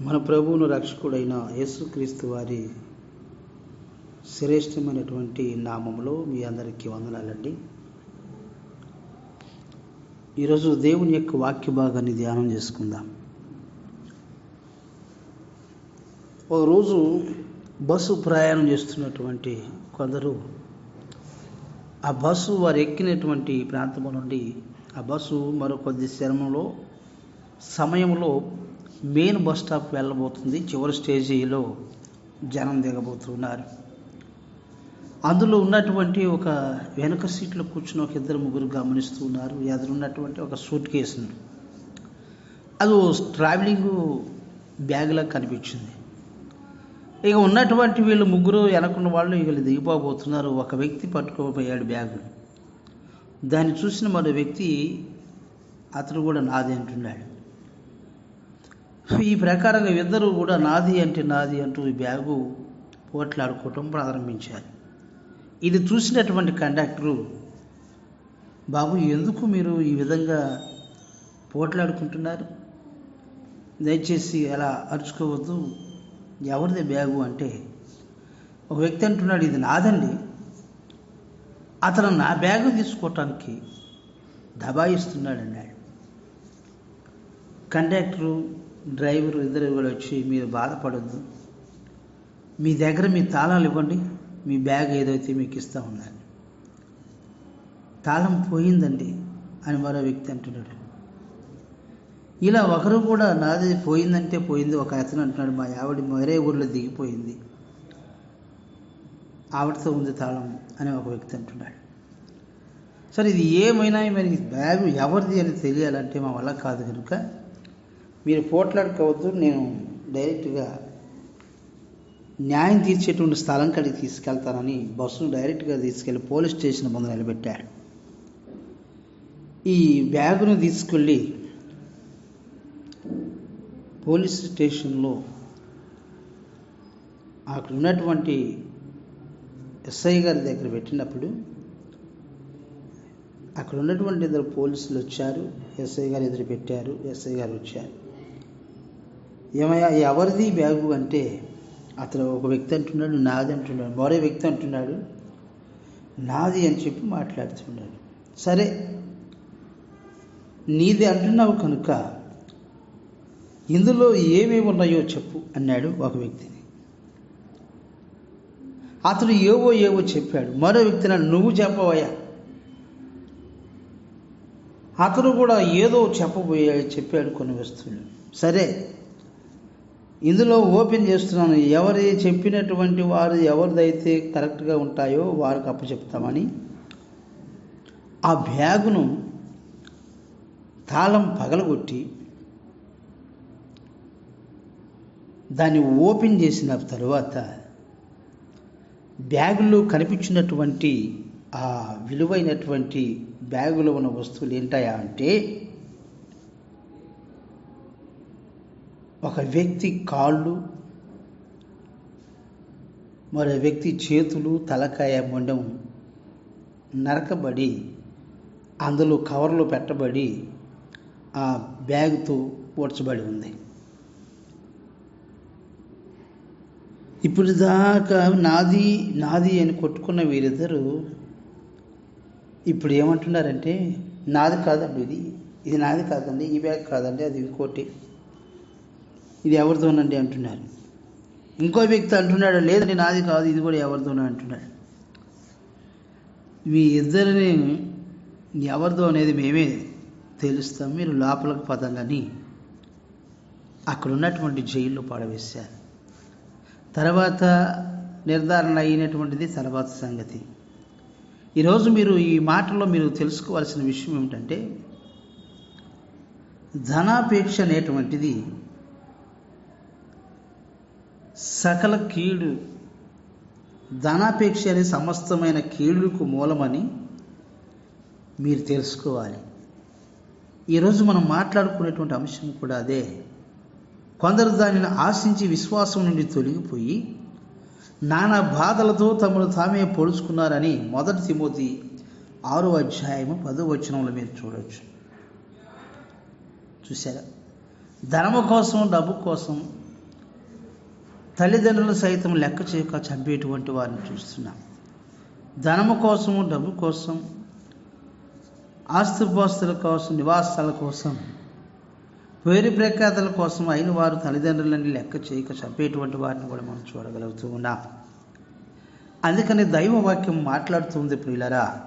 మన ప్రభువును రక్షకుడైన యేసుక్రీస్తు వారి శ్రేష్టమైనటువంటి నామంలో మీ అందరికీ వందనాలండి. ఈరోజు దేవుని యొక్క వాక్య భాగాన్ని ధ్యానం చేసుకుందాం. ఒక రోజు బస్సు ప్రయాణం చేస్తున్నటువంటి కొందరు ఆ బస్సు వారు ఎక్కినటువంటి ప్రాంతం నుండి ఆ బస్సు మరో కొద్ది శ్రమంలో సమయంలో మెయిన్ బస్ స్టాప్ వెళ్ళబోతుంది. చివరి స్టేజీలో జనం దిగబోతున్నారు. అందులో ఉన్నటువంటి ఒక వెనక సీట్లో కూర్చుని ఒక ఇద్దరు ముగ్గురు గమనిస్తూ ఉన్నారు. ఎదురున్నటువంటి ఒక సూట్ కేసును. అది ట్రావెలింగ్ బ్యాగ్లా కనిపించింది. ఇక ఉన్నటువంటి వీళ్ళు ముగ్గురు వెనకున్న వాళ్ళు వీళ్ళు దిగిపోబోతున్నారు. ఒక వ్యక్తి పట్టుకోపోయాడు బ్యాగ్. దాన్ని చూసిన మరో వ్యక్తి అతను కూడా నాది అంటున్నాడు. ఈ ప్రకారంగా ఇద్దరు కూడా నాది అంటే నాది అంటూ ఈ బ్యాగు పోట్లాడుకోవటం ప్రారంభించారు. ఇది చూసినటువంటి కండక్టరు బాబు ఎందుకు మీరు ఈ విధంగా పోట్లాడుకుంటున్నారు? దయచేసి అలా అరుచుకోవద్దు. ఎవరిది బ్యాగు అంటే ఒక వ్యక్తి అంటున్నాడు ఇది నాదండి. అతను నా బ్యాగు తీసుకోవటానికి దబాయిస్తున్నాడు అన్నాడు. కండక్టరు డ్రైవర్ ఇద్దరు కూడా వచ్చి మీరు బాధపడద్దు. మీ దగ్గర మీ తాళాలు ఇవ్వండి మీ బ్యాగ్ ఏదైతే మీకు ఇస్తా ఉండాలి తాళం పోయిందండి అని మరో వ్యక్తి అంటున్నాడు. ఇలా ఒకరు కూడా నాది పోయిందంటే పోయింది ఒక అతను అంటున్నాడు మా ఆవిడ మరే ఊర్లో దిగిపోయింది. ఆవిడతో ఉంది తాళం అని ఒక వ్యక్తి అంటున్నాడు. సరే ఇది ఏమైనా మరి బ్యాగ్ ఎవరిది అని తెలియాలంటే మా వల్ల కాదు కనుక మీరు పోట్లాడుకోవద్దు నేను డైరెక్ట్గా న్యాయం తీర్చేటువంటి స్థలం కాడికి తీసుకెళ్తానని బస్సును డైరెక్ట్గా తీసుకెళ్ళి పోలీస్ స్టేషన్ ముందు నిలబెట్టాడు ఈ బ్యాగును తీసుకెళ్ళి పోలీస్ స్టేషన్లో అక్కడ ఉన్నటువంటి ఎస్ఐ గారి దగ్గర పెట్టినప్పుడు అక్కడ ఉన్నటువంటి ఇద్దరు పోలీసులు వచ్చారు ఎస్ఐ గారు ఎదురు పెట్టారు ఎస్ఐ గారు వచ్చారు. ఏమయ్యా ఎవరిది బ్యాగు అంటే అతను ఒక వ్యక్తి అంటున్నాడు నాది అంటున్నాడు మరో వ్యక్తి అంటున్నాడు నాది అని చెప్పి మాట్లాడుతున్నాడు. సరే నీది అంటున్నావు కనుక ఇందులో ఏమేమి ఉన్నాయో చెప్పు అన్నాడు ఒక వ్యక్తిని. అతను ఏవో ఏవో చెప్పాడు. మరో వ్యక్తి నాడు నువ్వు చెప్పవయ్యా. అతను కూడా ఏదో చెప్పబోయాడు చెప్పాడు కొన్ని వస్తువులు. సరే ఇందులో ఓపెన్ చేస్తున్నాను ఎవరి చెప్పినటువంటి వారు ఎవరిదైతే కరెక్ట్గా ఉంటాయో వారికి అప్పు చెప్తామని. ఆ బ్యాగును తాళం పగలగొట్టి దాన్ని ఓపెన్ చేసిన తరువాత బ్యాగులో కనిపించినటువంటి ఆ విలువైనటువంటి బ్యాగులో ఉన్న వస్తువులు ఏంటాయా అంటే ఒక వ్యక్తి కాళ్ళు మరో వ్యక్తి చేతులు తలకాయ మొండం నరకబడి అందులో కవర్లో పెట్టబడి ఆ బ్యాగ్తో పూడ్చబడి ఉంది. ఇప్పుడు దాకా నాది నాది అని కొట్టుకున్న వీరిద్దరూ ఇప్పుడు ఏమంటున్నారంటే నాది కాదండి ఇది ఇది నాది కాదండి ఈ బ్యాగ్ కాదండి అది ఇంకోటి. ఇది ఎవరితోనండి అంటున్నారు. ఇంకో వ్యక్తి అంటున్నాడు లేదండి నాది కాదు ఇది కూడా ఎవరితోనో అంటున్నాడు. మీ ఇద్దరిని ఎవరిదో అనేది మేమే తెలుస్తాం మీరు లోపలికి పదాలని అక్కడ ఉన్నటువంటి జైల్లో పాడవేశారు. తర్వాత నిర్ధారణ అయినటువంటిది తర్వాత సంగతి. ఈరోజు మీరు ఈ మాటల్లో మీరు తెలుసుకోవాల్సిన విషయం ఏమిటంటే ధనాపేక్ష అనేటువంటిది సకల కీడు ధనాపేక్ష అనే సమస్తమైన కీడుకు మూలమని మీరు తెలుసుకోవాలి. ఈరోజు మనం మాట్లాడుకునేటువంటి అంశం కూడా అదే. కొందరు దానిని ఆశించి విశ్వాసం నుండి తొలగిపోయి నానా బాధలతో తమను తామే పొడుచుకున్నారని మొదటి తిమోతి ఆరో అధ్యాయము పదో వచనంలో మీరు చూడవచ్చు చూసారా ధనము కోసం డబ్బు కోసం తల్లిదండ్రులు సైతం లెక్క చేయక చంపేటువంటి వారిని చూస్తున్నాం. ధనము కోసము డబ్బు కోసం ఆస్తుపాస్తుల కోసం నివాసాల కోసం పేరు ప్రఖ్యాతల కోసం అయిన వారు తల్లిదండ్రులని లెక్క చేయక చంపేటువంటి వారిని కూడా మనం చూడగలుగుతూ ఉన్నాం. అందుకని దైవ వాక్యం మాట్లాడుతుంది ప్రియులరా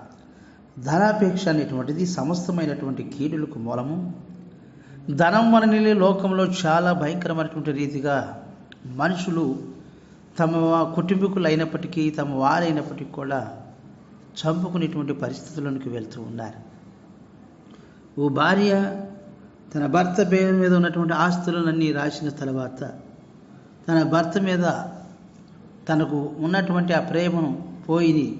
ధనాపేక్ష అనేటువంటిది సమస్తమైనటువంటి కీడులకు మూలము. ధనం మనని లోకంలో చాలా భయంకరమైనటువంటి రీతిగా మనుషులు తమ కుటుంబీకులు అయినప్పటికీ తమ వారైనప్పటికీ కూడా చంపుకునేటువంటి పరిస్థితుల్లోనికి వెళ్తూ ఉన్నారు. ఓ భార్య తన భర్త పేరు మీద ఉన్నటువంటి ఆస్తులన్నీ రాసిన తర్వాత తన భర్త మీద తనకు ఉన్నటువంటి ఆ ప్రేమను పోయి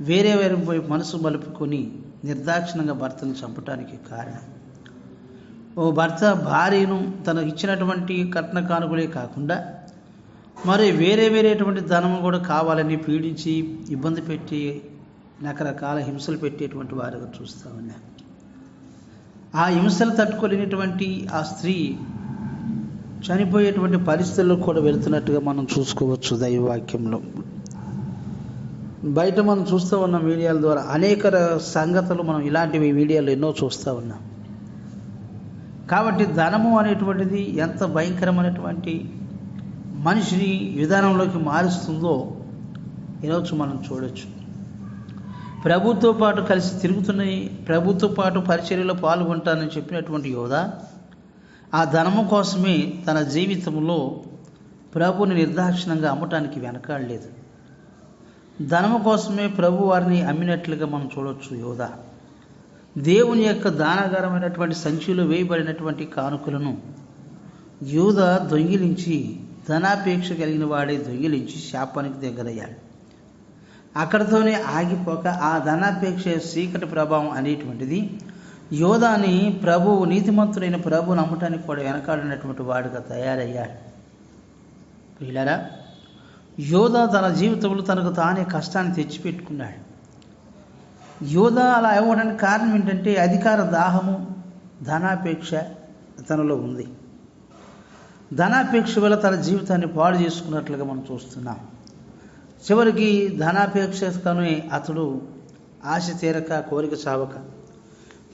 వేరే వేరే పోయి మనసు మలుపుకొని నిర్దాక్షిణంగా భర్తను చంపటానికి కారణం. ఓ భర్త భార్యను తనకు ఇచ్చినటువంటి కట్న కానుకలే కాకుండా మరి వేరే వేరేటువంటి ధనము కూడా కావాలని పీడించి ఇబ్బంది పెట్టి రకరకాల హింసలు పెట్టేటువంటి వారుగా చూస్తూ ఉన్నారు ఆ హింసలు తట్టుకోలేనటువంటి ఆ స్త్రీ చనిపోయేటువంటి పరిస్థితుల్లో కూడా వెళుతున్నట్టుగా మనం చూసుకోవచ్చు దైవవాక్యంలో. బయట మనం చూస్తూ ఉన్న మీడియాల ద్వారా అనేక సంగతులు మనం ఇలాంటివి మీడియాలో ఎన్నో చూస్తూ ఉన్నాం. కాబట్టి ధనము అనేటువంటిది ఎంత భయంకరమైనటువంటి మనిషిని విధానంలోకి మారుస్తుందో ఈరోజు మనం చూడొచ్చు. ప్రభుత్వ పాటు కలిసి తిరుగుతున్నాయి ప్రభుత్వ పాటు పరిచర్యలో పాల్గొంటానని చెప్పినటువంటి యోధ ఆ ధనము కోసమే తన జీవితంలో ప్రభుని నిర్దాక్షిణంగా అమ్మటానికి వెనకాడలేదు. ధనము కోసమే ప్రభు వారిని అమ్మినట్లుగా మనం చూడవచ్చు యోధ. దేవుని యొక్క దానాగారమైనటువంటి సంచిలో వేయబడినటువంటి కానుకలను యూద దొంగిలించి ధనాపేక్ష కలిగిన వాడే దొంగిలించి శాపానికి దగ్గరయ్యాడు. అక్కడితోనే ఆగిపోక ఆ ధనాపేక్ష చీకటి ప్రభావం అనేటువంటిది యోధాని ప్రభువు నీతిమంతుడైన ప్రభు నమ్మటానికి కూడా వెనకాడినటువంటి వాడుగా తయారయ్యాడు. ప్రియులరా యోధ తన జీవితంలో తనకు తానే కష్టాన్ని తెచ్చిపెట్టుకున్నాడు. యోధ అలా అవ్వడానికి కారణం ఏంటంటే అధికార దాహము ధనాపేక్ష తనలో ఉంది. ధనాపేక్ష వల్ల తన జీవితాన్ని పాడు చేసుకున్నట్లుగా మనం చూస్తున్నాం. చివరికి ధనాపేక్షతోనే అతడు ఆశ తీరక కోరిక చావక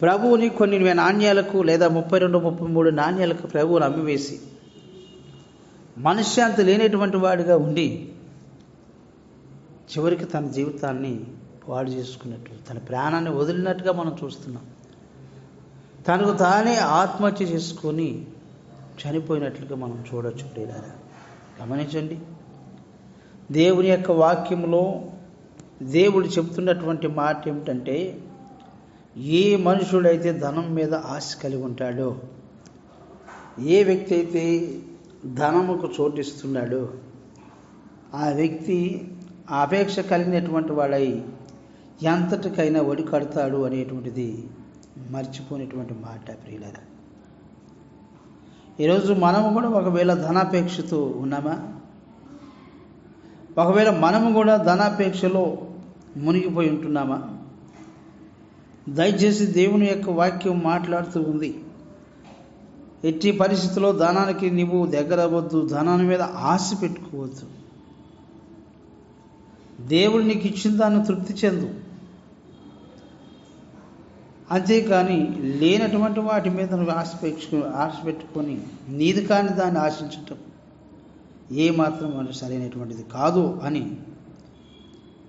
ప్రభువుని కొన్ని నాణ్యాలకు లేదా ముప్పై రెండు ముప్పై మూడు నాణ్యాలకు ప్రభువుని అమ్మివేసి మనశ్శాంతి లేనటువంటి వాడిగా ఉండి చివరికి తన జీవితాన్ని పాడు చేసుకున్నట్టు తన ప్రాణాన్ని వదిలినట్టుగా మనం చూస్తున్నాం. తనకు తానే ఆత్మహత్య చేసుకొని చనిపోయినట్లుగా మనం చూడొచ్చు ప్రియులారా. గమనించండి. దేవుని యొక్క వాక్యంలో దేవుడు చెబుతున్నటువంటి మాట ఏమిటంటే ఏ మనుషుడైతే ధనం మీద ఆశ కలిగి ఉంటాడో ఏ వ్యక్తి అయితే ధనముకు చోటిస్తున్నాడో ఆ వ్యక్తి అపేక్ష కలిగినటువంటి వాడై ఎంతటికైనా ఒడి కడతాడు అనేటువంటిది మర్చిపోయినటువంటి మాట ప్రియులరా. ఈరోజు మనము కూడా ఒకవేళ ధనాపేక్షతో ఉన్నామా? ఒకవేళ మనము కూడా ధనాపేక్షలో మునిగిపోయి ఉంటున్నామా? దయచేసి దేవుని యొక్క వాక్యం మాట్లాడుతూ ఉంది. ఎట్టి పరిస్థితుల్లో ధనానికి నీవు దగ్గర అవ్వద్దు ధనాన్ని మీద ఆశ పెట్టుకోవద్దు. దేవుడు నీకు ఇచ్చిన దాన్ని తృప్తి చెందు. అంతేకాని లేనటువంటి వాటి మీద నువ్వు ఆశ ఆశ పెట్టుకొని నీది కాని దాన్ని ఆశించటం ఏమాత్రం మనకు సరైనటువంటిది కాదు అని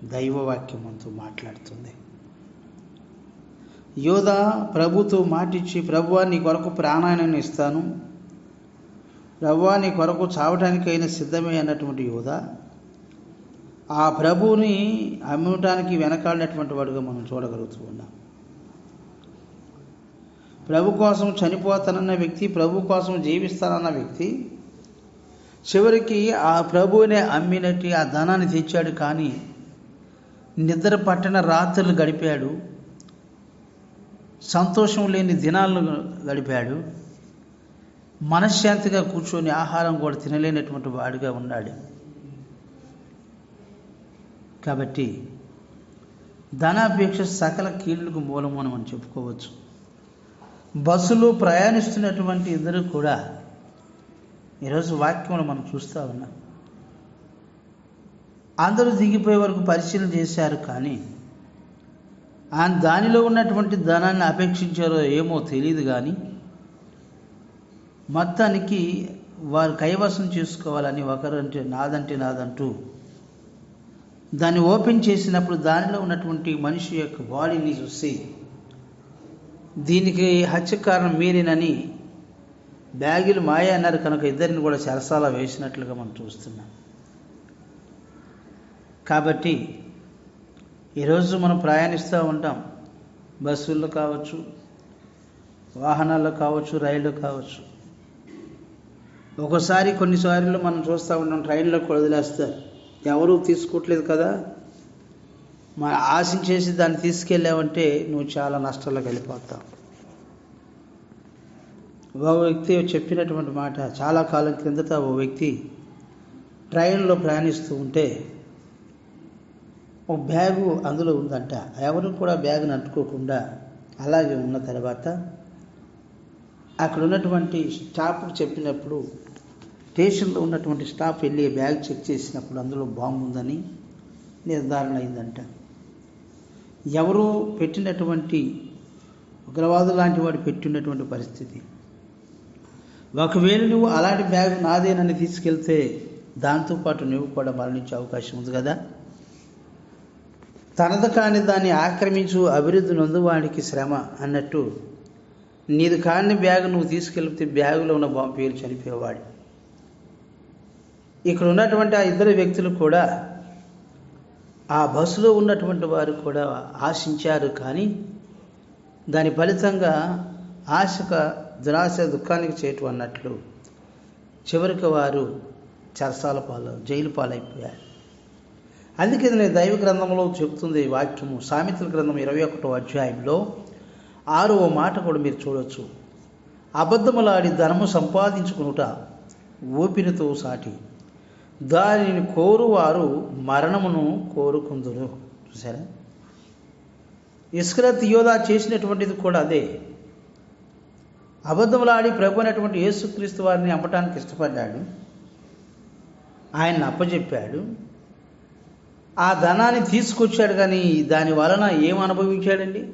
దైవవాక్యం మనతో మాట్లాడుతుంది. యోధ ప్రభుతో మాటిచ్చి ప్రభువా నీ కొరకు ప్రాణాయాన్ని ఇస్తాను. ప్రభువా నీ కొరకు చావటానికైనా సిద్ధమే అన్నటువంటి యోధ ఆ ప్రభువుని అమ్మటానికి వెనకాడినటువంటి వాడుగా మనం చూడగలుగుతూ ఉన్నాం. ప్రభు కోసం చనిపోతానన్న వ్యక్తి ప్రభు కోసం జీవిస్తానన్న వ్యక్తి చివరికి ఆ ప్రభువునే అమ్మినట్టు ఆ ధనాన్ని తెచ్చాడు కానీ నిద్ర పట్టిన రాత్రులు గడిపాడు. సంతోషం లేని దినాలను గడిపాడు. మనశ్శాంతిగా కూర్చొని ఆహారం కూడా తినలేనటువంటి వాడిగా ఉన్నాడు. కాబట్టి ధనాపేక్ష సకల కీళ్ళకు మూలము అని మనం చెప్పుకోవచ్చు. బస్సులో ప్రయాణిస్తున్నటువంటి ఇద్దరు కూడా ఈరోజు వాక్యంలో మనం చూస్తూ ఉన్నాం. అందరూ దిగిపోయే వరకు పరిశీలన చేశారు కానీ ఆయన దానిలో ఉన్నటువంటి ధనాన్ని అపేక్షించారో ఏమో తెలియదు కానీ మొత్తానికి వారు కైవసం చేసుకోవాలని ఒకరంటే నాదంటే నాదంటూ దాన్ని ఓపెన్ చేసినప్పుడు దానిలో ఉన్నటువంటి మనిషి యొక్క బాడీని చూసి దీనికి హత్య కారణం మీరేనని బ్యాగులు మాయ అన్నారు కనుక ఇద్దరిని కూడా చెరసాల వేసినట్లుగా మనం చూస్తున్నాం. కాబట్టి ఈరోజు మనం ప్రయాణిస్తూ ఉంటాం. బస్సుల్లో కావచ్చు వాహనాల్లో కావచ్చు రైళ్ళు కావచ్చు. ఒకసారి కొన్నిసార్లు మనం చూస్తూ ఉంటాం ట్రైన్లో వదిలేస్తారు ఎవరూ తీసుకోవట్లేదు కదా? మన ఆశించేసి దాన్ని తీసుకెళ్ళావంటే నువ్వు చాలా నష్టాలకు వెళ్ళిపోతావు. ఓ వ్యక్తి చెప్పినటువంటి మాట చాలా కాలం క్రిందట ఓ వ్యక్తి ట్రైన్లో ప్రయాణిస్తూ ఉంటే ఒక బ్యాగు అందులో ఉందంట. ఎవరు కూడా బ్యాగ్ని అంటుకోకుండా అలాగే ఉన్న తర్వాత అక్కడ ఉన్నటువంటి స్టాఫ్కి చెప్పినప్పుడు స్టేషన్లో ఉన్నటువంటి స్టాఫ్ వెళ్ళి బ్యాగ్ చెక్ చేసినప్పుడు అందులో బాంబు ఉందని నిర్ధారణ అయిందంట. ఎవరో పెట్టినటువంటి ఉగ్రవాదు లాంటి వాడు పెట్టినటువంటి పరిస్థితి. ఒకవేళ నువ్వు అలాంటి బ్యాగ్ నాదేనని తీసుకెళ్తే దాంతోపాటు నువ్వు కూడా మరణించే అవకాశం ఉంది కదా? తనది కాని దాన్ని ఆక్రమించు అభివృద్ధి నొందువాడికి శ్రమ అన్నట్టు నీది కాని బ్యాగ్ నువ్వు తీసుకెళ్తే బ్యాగులో ఉన్న బాంబు పేరు చనిపోయేవాడు. ఇక్కడ ఉన్నటువంటి ఆ ఇద్దరు వ్యక్తులు కూడా ఆ బస్సులో ఉన్నటువంటి వారు కూడా ఆశించారు కానీ దాని ఫలితంగా ఆశక దురాశ దుఃఖానికి చేయటం అన్నట్లు చివరికి వారు చరసాల పాలు జైలు పాలైపోయారు. అందుకే నేను దైవ గ్రంథంలో చెబుతుంది వాక్యము. సామెతల గ్రంథం ఇరవై ఒకటో అధ్యాయంలో ఆరో మాట కూడా మీరు చూడొచ్చు. అబద్ధములాడి ధనము సంపాదించుకునుట ఊపిరితో సాటి. దానిని కోరువారు మరణమును కోరుకుందురు. చూసారా ఇస్క్రత్ యోధా చేసినటువంటిది కూడా అదే. అబద్ధములాడి ప్రభు అనేటువంటి యేసుక్రీస్తు వారిని అమ్మటానికి ఇష్టపడ్డాడు. ఆయన అప్పచెప్పాడు ఆ ధనాన్ని తీసుకొచ్చాడు కానీ దాని వలన ఏం అనుభవించాడండి?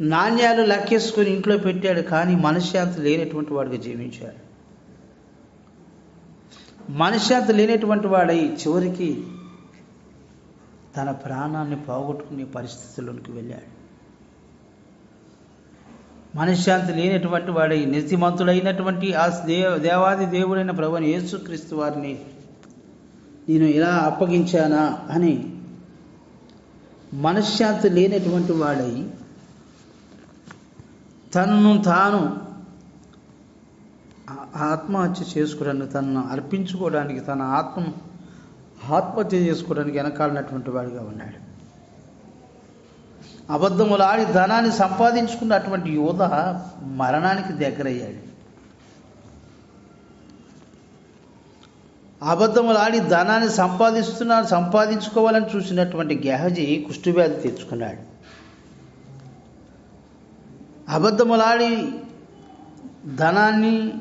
నాణ్యాలు లెక్కేసుకొని ఇంట్లో పెట్టాడు కానీ మనశ్శాంతి లేనటువంటి వాడిగా జీవించాడు. మనశ్శాంతి లేనటువంటి వాడై చివరికి తన ప్రాణాన్ని పోగొట్టుకునే పరిస్థితుల్లోనికి వెళ్ళాడు. మనశ్శాంతి లేనటువంటి వాడై నితిమంతుడైనటువంటి ఆ దేవ దేవాది దేవుడైన ప్రభుని యేసుక్రీస్తు వారిని నేను ఇలా అప్పగించానా అని మనశ్శాంతి లేనటువంటి వాడై తనను తాను ఆత్మహత్య చేసుకోవడానికి తనను అర్పించుకోవడానికి తన ఆత్మ ఆత్మహత్య చేసుకోవడానికి వెనకాలన్నటువంటి వాడిగా ఉన్నాడు. అబద్ధములాడి ధనాన్ని సంపాదించుకున్నటువంటి యోధ మరణానికి దగ్గరయ్యాడు. అబద్ధములాడి ధనాన్ని సంపాదిస్తున్నాడు సంపాదించుకోవాలని చూసినటువంటి గెహజీ కుష్ఠువ్యాధి తెచ్చుకున్నాడు. అబద్ధములాడి ధనాన్ని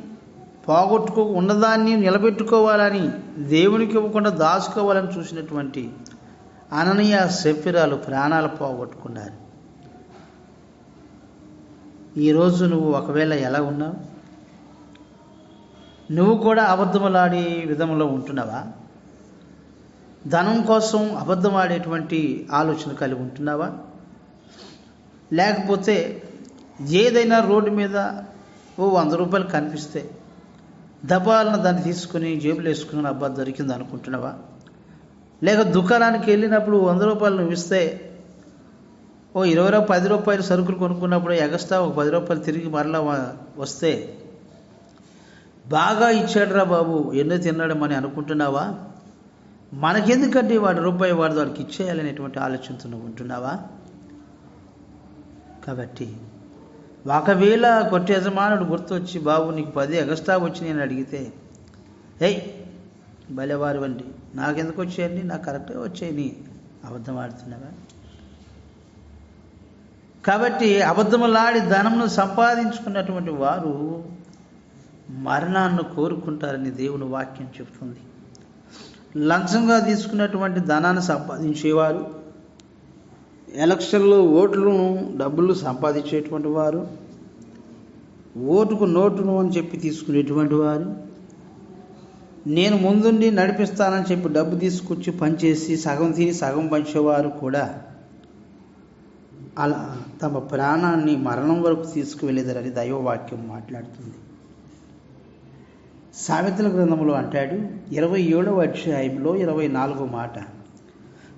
పోగొట్టుకో ఉన్నదాన్ని నిలబెట్టుకోవాలని దేవునికి ఇవ్వకుండా దాచుకోవాలని చూసినటువంటి అననీయ శఫిరాలు ప్రాణాలు పోగొట్టుకున్నారు. ఈరోజు నువ్వు ఒకవేళ ఎలా ఉన్నావు? నువ్వు కూడా అబద్ధములాడే విధంలో ఉంటున్నావా? ధనం కోసం అబద్ధం ఆడేటువంటి ఆలోచన కలిగి ఉంటున్నావా? లేకపోతే ఏదైనా రోడ్డు మీద ఓ వంద రూపాయలు కనిపిస్తే దబాలను దాన్ని తీసుకుని జేబులో వేసుకుని అబ్బా దొరికింది అనుకుంటున్నావా? లేక దుకాణానికి వెళ్ళినప్పుడు వంద రూపాయలు నువ్వు ఇస్తే ఓ ఇరవై రూపాయలు పది రూపాయలు సరుకులు కొనుక్కున్నప్పుడు ఎగస్ట్రా ఒక పది రూపాయలు తిరిగి మరలా వస్తే బాగా ఇచ్చాడురా బాబు ఎన్నో తిన్నాడమని అనుకుంటున్నావా? మనకెందుకంటే వాడి రూపాయి వాడు వాడికి ఇచ్చేయాలనేటువంటి ఆలోచనతో నువ్వు ఉంటున్నావా? కాబట్టి ఒకవేళ కొట్టు యజమానుడు గుర్తొచ్చి బాబు నీకు పది ఎగస్ట్రా వచ్చినాయి నేను అడిగితే ఏయ్ భలేవారు అండి. నాకెందుకు వచ్చాయండి? నాకు కరెక్ట్గా వచ్చాయని. అబద్ధం ఆడుతున్నావా కాబట్టి అబద్ధములాడి ధనమును సంపాదించుకున్నటువంటి వారు మరణాన్ని కోరుకుంటారని దేవుని వాక్యం చెబుతుంది లంచంగా తీసుకున్నటువంటి ధనాన్ని సంపాదించేవారు ఎలక్షన్లో ఓట్లను డబ్బులు సంపాదించేటువంటి వారు ఓటుకు నోటును అని చెప్పి తీసుకునేటువంటి వారు నేను ముందుండి నడిపిస్తానని చెప్పి డబ్బు తీసుకొచ్చి పనిచేసి సగం తిని సగం పంచేవారు కూడా అలా తమ ప్రాణాన్ని మరణం వరకు తీసుకువెళ్ళేదారని దైవవాక్యం మాట్లాడుతుంది. సామెతల గ్రంథంలో అంటాడు ఇరవై ఏడవ అధ్యాయంలో ఇరవై నాలుగో మాట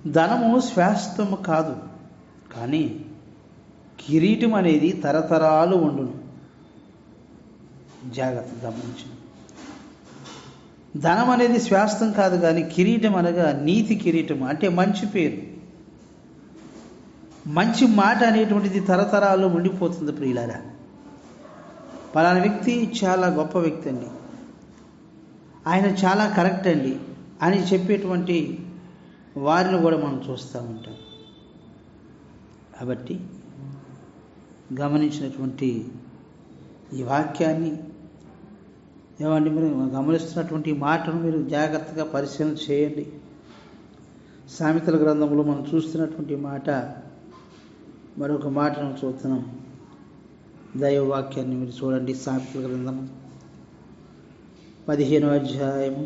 ధనము శ్వాస్తము కాదు కానీ కిరీటం అనేది తరతరాలు ఉండును. జాగ్రత్త గమనించు. ధనం అనేది శాశ్వతం కాదు కానీ కిరీటం అనగా నీతి కిరీటం అంటే మంచి పేరు. మంచి మాట అనేటువంటిది తరతరాలు ఉండిపోతుంది ప్రియులారా. పలానా వ్యక్తి చాలా గొప్ప వ్యక్తి అండి. ఆయన చాలా కరెక్ట్ అండి. అని చెప్పేటువంటి వారిని కూడా మనం చూస్తూ ఉంటాం. కాబట్టి గమనించినటువంటి ఈ వాక్యాన్ని ఏమండి మీరు గమనిస్తున్నటువంటి మాటను మీరు జాగ్రత్తగా పరిశీలన చేయండి. సామెతల గ్రంథంలో మనం చూస్తున్నటువంటి మాట మరొక మాటను చూస్తున్నాం దైవ వాక్యాన్ని మీరు చూడండి సామెతల గ్రంథం పదిహేను అధ్యాయము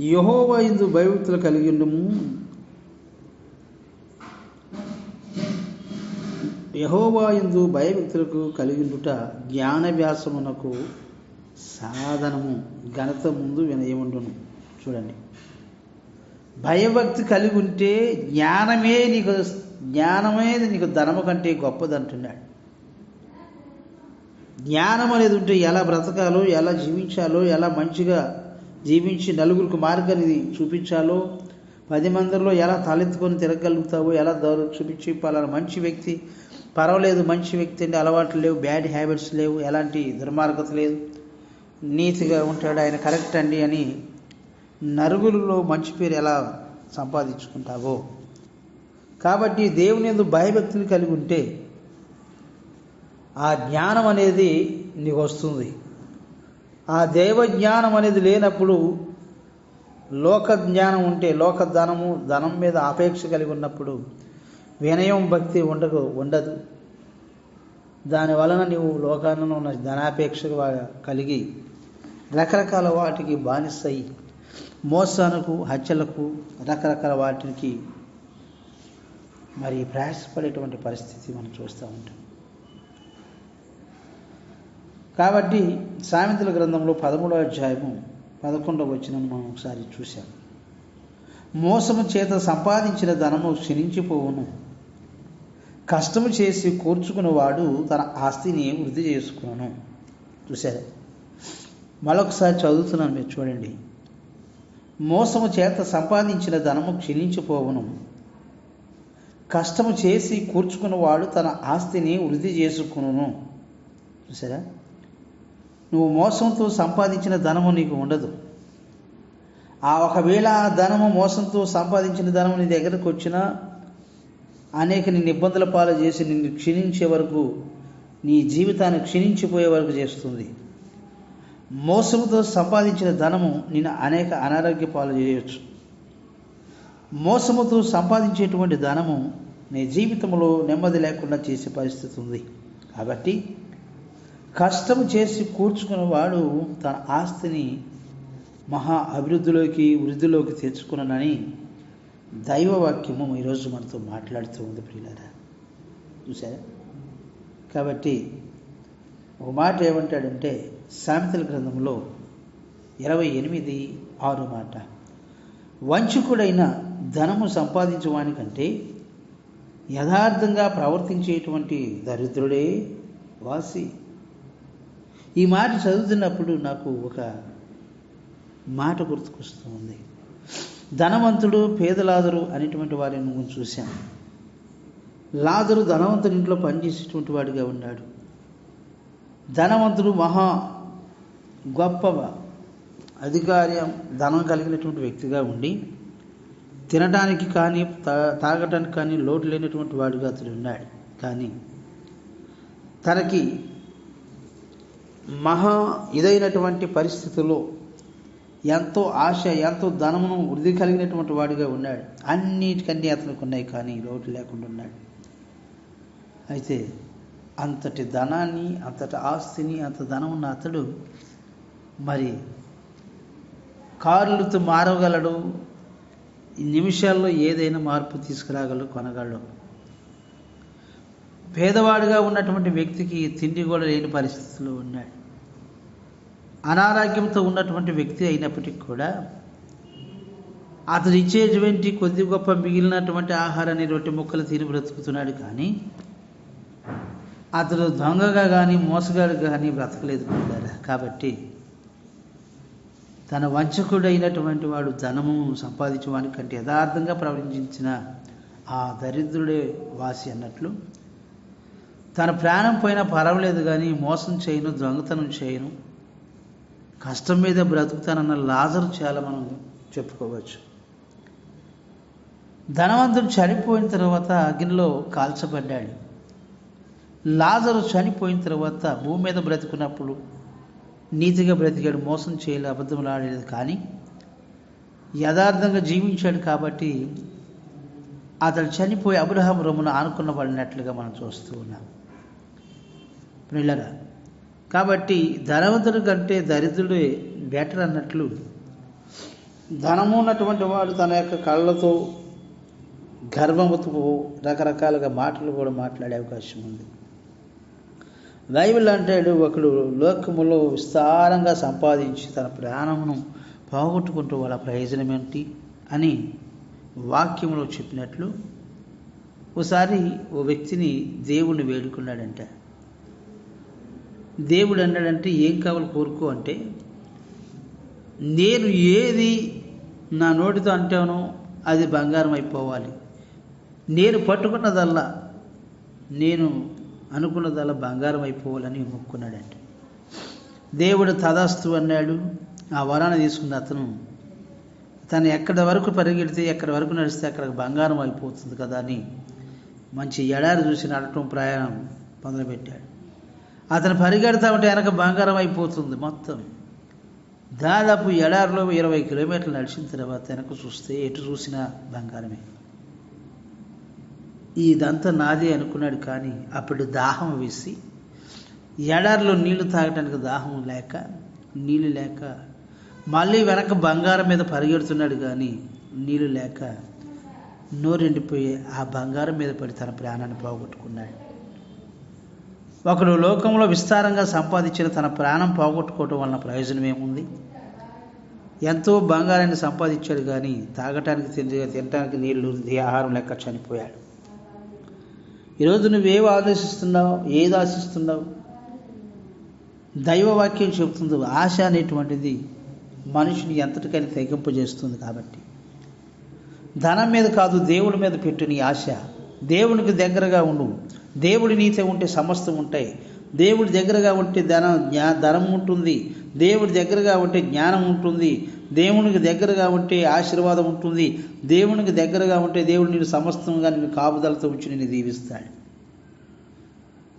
యహోవా ఇందు భయభక్తులు కలిగి ఉండము. యహోవా ఇందు భయభక్తులకు కలిగి ఉండుట జ్ఞానవ్యాసమునకు సాధనము. ఘనత ముందు వినయముండును. చూడండి. భయభక్తి కలిగి ఉంటే జ్ఞానమే నీకు జ్ఞానమే నీకు ధనము కంటే గొప్పది అంటున్నాడు జ్ఞానం అనేది ఉంటే ఎలా బ్రతకాలో ఎలా జీవించాలో ఎలా మంచిగా జీవించి నలుగురికి మార్గాన్ని చూపించాలో పది మందిలో ఎలా తలెత్తుకొని తిరగలుగుతావో ఎలా దౌర చూపించి పలానా మంచి వ్యక్తి పర్వాలేదు మంచి వ్యక్తి అంటే అలవాట్లు లేవు బ్యాడ్ హ్యాబిట్స్ లేవు ఎలాంటి దుర్మార్గత లేదు. నీతిగా ఉంటాడు ఆయన కరెక్ట్ అండి అని నరుగులలో మంచి పేరు ఎలా సంపాదించుకుంటావో. కాబట్టి దేవుని ఎందు భయభక్తులు కలిగి ఉంటే ఆ జ్ఞానం అనేది నీకు వస్తుంది. ఆ దైవ జ్ఞానం అనేది లేనప్పుడు లోక జ్ఞానం ఉంటే లోక ధనము ధనం మీద ఆపేక్ష కలిగి ఉన్నప్పుడు వినయం భక్తి ఉండదు ఉండదు. దాని వలన నీవు లోకాలలో ఉన్న ధనాపేక్ష కలిగి రకరకాల వాటికి బానిసయి మోసానకు హత్యలకు రకరకాల వాటికి మరి ప్రయాసపడేటువంటి పరిస్థితి మనం చూస్తూ ఉంటాం. కాబట్టి సామెతల గ్రంథంలో పదమూడవ అధ్యాయము పదకొండవ వచ్చిన మనం ఒకసారి చూశాం. మోసము చేత సంపాదించిన ధనము క్షీణించిపోవును. కష్టము చేసి కూర్చుకున్నవాడు తన ఆస్తిని వృద్ధి చేసుకును చూశారు? మరొకసారి చదువుతున్నాను మీరు చూడండి. మోసము చేత సంపాదించిన ధనము క్షీణించిపోవును. కష్టము చేసి కూర్చుకున్నవాడు తన ఆస్తిని వృద్ధి చేసుకును చూసారా నువ్వు మోసంతో సంపాదించిన ధనము నీకు ఉండదు. ఆ ఒకవేళ ఆ ధనము మోసంతో సంపాదించిన ధనము నీ దగ్గరకు వచ్చినా అనేక నిన్ను ఇబ్బందుల పాలు చేసి నిన్ను క్షీణించే వరకు నీ జీవితాన్ని క్షీణించిపోయే వరకు చేస్తుంది. మోసముతో సంపాదించిన ధనము నిన్ను అనేక అనారోగ్య పాలు చేయవచ్చు మోసముతో సంపాదించేటువంటి ధనము నీ జీవితంలో నెమ్మది లేకుండా చేసే పరిస్థితి ఉంది. కాబట్టి కష్టం చేసి కూర్చుకున్నవాడు తన ఆస్తిని మహా అభివృద్ధిలోకి వృద్ధిలోకి తెచ్చుకున్నానని దైవవాక్యము ఈరోజు మనతో మాట్లాడుతూ ఉంది ప్రియులారా. చూసారా కాబట్టి ఒక మాట ఏమంటాడంటే సామెతల గ్రంథంలో ఇరవై ఎనిమిది ఆరు మాట వంచుకుడైన ధనము సంపాదించేవానికంటే యథార్థంగా ప్రవర్తించేటువంటి దరిద్రుడే వాసి ఈ మాట చదువుతున్నప్పుడు నాకు ఒక మాట గుర్తుకొస్తూ ఉంది ధనవంతుడు పేదలాదరు అనేటువంటి వారిని మనం చూశాం లాదరు ధనవంతుడి ఇంట్లో పనిచేసేటువంటి వాడిగా ఉన్నాడు. ధనవంతుడు మహా గొప్ప అధికార్యం ధనం కలిగినటువంటి వ్యక్తిగా ఉండి తినడానికి కానీ తా- తాగటానికి కానీ లోటు లేనటువంటి వాడుగా అతడు ఉన్నాడు. కానీ తనకి మహా ఇదైనటువంటి పరిస్థితుల్లో ఎంతో ఆశ ఎంతో ధనమును వృద్ధి కలిగినటువంటి వాడిగా ఉన్నాడు. అన్నిటికన్నీ అతనికి ఉన్నాయి కానీ లోటు లేకుండా ఉన్నాడు. అయితే అంతటి ధనాన్ని అంతటి ఆస్తిని అంత ధనం ఉన్న అతడు మరి కార్లుతో మారగలడు ఈ నిమిషాల్లో ఏదైనా మార్పు తీసుకురాగలడు కొనగలడు. పేదవాడిగా ఉన్నటువంటి వ్యక్తికి తిండి కూడా లేని పరిస్థితుల్లో ఉన్నాడు అనారోగ్యంతో ఉన్నటువంటి వ్యక్తి అయినప్పటికీ కూడా అతడు ఇచ్చేటువంటి కొద్ది గొప్ప మిగిలినటువంటి ఆహారాన్ని రొట్టె ముక్కలు తిని బ్రతుకుతున్నాడు కానీ అతడు దొంగగా కానీ మోసగాడు కానీ బ్రతకలేదు కాబట్టి తన వంచకుడైనటువంటి వాడు ధనము సంపాదించడానికి కంటే యథార్థంగా ప్రవర్తించిన ఆ దరిద్రుడే వాసి అన్నట్లు తన ప్రాణం పోయినా పర్వాలేదు కానీ మోసం చేయను దొంగతనం చేయను. కష్టం మీద బ్రతుకుతానన్న లాజరు చాలా మనం చెప్పుకోవచ్చు. ధనవంతుడు చనిపోయిన తర్వాత అగ్నిలో కాల్చబడ్డాడు. లాజరు చనిపోయిన తర్వాత భూమి మీద బ్రతుకున్నప్పుడు నీతిగా బ్రతికాడు మోసం చేయలేదు అబద్ధములు ఆడలేదు. కానీ యథార్థంగా జీవించాడు కాబట్టి అతడు చనిపోయి అబ్రహాం రొమ్మును ఆనుకున్న పడినట్లుగా మనం చూస్తూ ఉన్నాం. పిల్లరా కాబట్టి ధనవంతుడి కంటే దరిద్రుడే బెటర్ అన్నట్లు. ధనము ఉన్నటువంటి వాడు తన యొక్క కళ్ళతో గర్వముతో రకరకాలుగా మాటలు కూడా మాట్లాడే అవకాశం ఉంది. బైబిల్ అంటాడు ఒకడు లోకములో విస్తారంగా సంపాదించి తన ప్రాణమును పోగొట్టుకుంటూ వాళ్ళ ప్రయోజనం ఏంటి అని వాక్యంలో చెప్పినట్లు ఓసారి ఓ వ్యక్తిని దేవుణ్ణి వేడుకున్నాడంట. దేవుడు అన్నాడంటే ఏం కావాలి కోరుకో అంటే నేను ఏది నా నోటితో అంటానో అది బంగారం అయిపోవాలి. నేను పట్టుకున్నదల్లా నేను అనుకున్నదల్లా బంగారం అయిపోవాలని మొక్కున్నాడంట దేవుడు తదాస్తు అన్నాడు. ఆ వరాన్ని తీసుకున్న అతను తను ఎక్కడి వరకు పరిగెడితే ఎక్కడి వరకు నడిస్తే అక్కడ బంగారం అయిపోతుంది కదా అని మంచి ఎడారి చూసి నడటం ప్రయాణం మొదలుపెట్టాడు. అతను పరిగెడతా ఉంటే వెనక బంగారం అయిపోతుంది మొత్తం. దాదాపు ఎడారిలో ఇరవై కిలోమీటర్లు నడిచిన తర్వాత వెనక చూస్తే ఎటు చూసినా బంగారమే. ఇదంతా నాదే అనుకున్నాడు కానీ అప్పుడు దాహం వేసి ఎడారిలో నీళ్ళు తాగటానికి దాహం లేక నీళ్ళు లేక మళ్ళీ వెనక బంగారం మీద పరిగెడుతున్నాడు కానీ నీళ్ళు లేక నోరెండిపోయి ఆ బంగారం మీద పడి తన ప్రాణాన్ని పోగొట్టుకున్నాడు. ఒకడు లోకంలో విస్తారంగా సంపాదించిన తన ప్రాణం పోగొట్టుకోవటం వలన ప్రయోజనం ఏముంది ఎంతో బంగారాన్ని సంపాదించాడు కానీ తాగటానికి తిండి తినటానికి నీళ్ళు ఆహారం లెక్క చనిపోయాడు. ఈరోజు నువ్వేవి ఆలోచిస్తున్నావు? ఏది ఆశిస్తున్నావు? దైవవాక్యం చెబుతుంది ఆశ అనేటువంటిది మనిషిని ఎంతటికైనా తెగింపజేస్తుంది కాబట్టి. ధనం మీద కాదు దేవుడి మీద పెట్టు నీ ఆశ. దేవునికి దగ్గరగా ఉండు. దేవుడి నీతో ఉంటే సమస్తం ఉంటాయి. దేవుడి దగ్గరగా ఉంటే ధనం జ్ఞా ధనం ఉంటుంది. దేవుడి దగ్గరగా ఉంటే జ్ఞానం ఉంటుంది. దేవునికి దగ్గరగా ఉంటే ఆశీర్వాదం ఉంటుంది. దేవునికి దగ్గరగా ఉంటే దేవుడు నేను సమస్తంగా నేను కాపుదలతో ఉంచి నేను దీవిస్తాడు.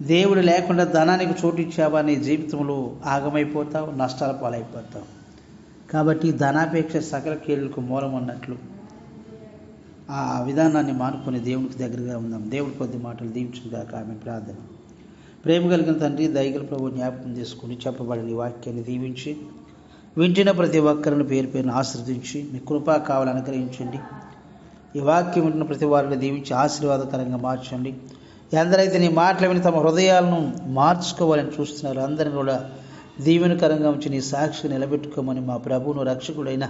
దేవుడు లేకుండా ధనానికి చోటు ఇచ్చావా నీ జీవితంలో? ఆగమైపోతావు నష్టాల పాలైపోతావు. కాబట్టి ధనాపేక్ష సకల కీళ్ళకు మూలం అన్నట్లు ఆ విధానాన్ని మానుకొని దేవునికి దగ్గరగా ఉందాం. దేవుడి కొద్ది మాటలు దీవించుగాక ఆమె ప్రార్థన. ప్రేమ కలిగిన తండ్రి దయగల ప్రభు జ్ఞాపకం చేసుకుని చెప్పబడిన ఈ వాక్యాన్ని దీవించి వింటిన ప్రతి ఒక్కరిని పేరు పేరును ఆశ్రదించి మీ కృపా కావాలని అనుగ్రహించండి. ఈ వాక్యం వింటున్న ప్రతి వారిని దీవించి ఆశీర్వాదకరంగా మార్చండి. ఎందరైతే నీ మాటలు విని తమ హృదయాలను మార్చుకోవాలని చూస్తున్నారు. అందరిని కూడా దీవెనకరంగా ఉంచి నీ సాక్షి నిలబెట్టుకోమని మా ప్రభువును రక్షకుడైన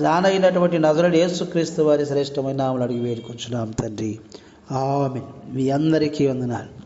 దానైనటువంటి నదులను యేసుక్రీస్తు వారి శ్రేష్టమైన నామలు అడిగి వేడుకొంచున్నాం తండ్రి. ఆమె మీ అందరికీ వందనాలు.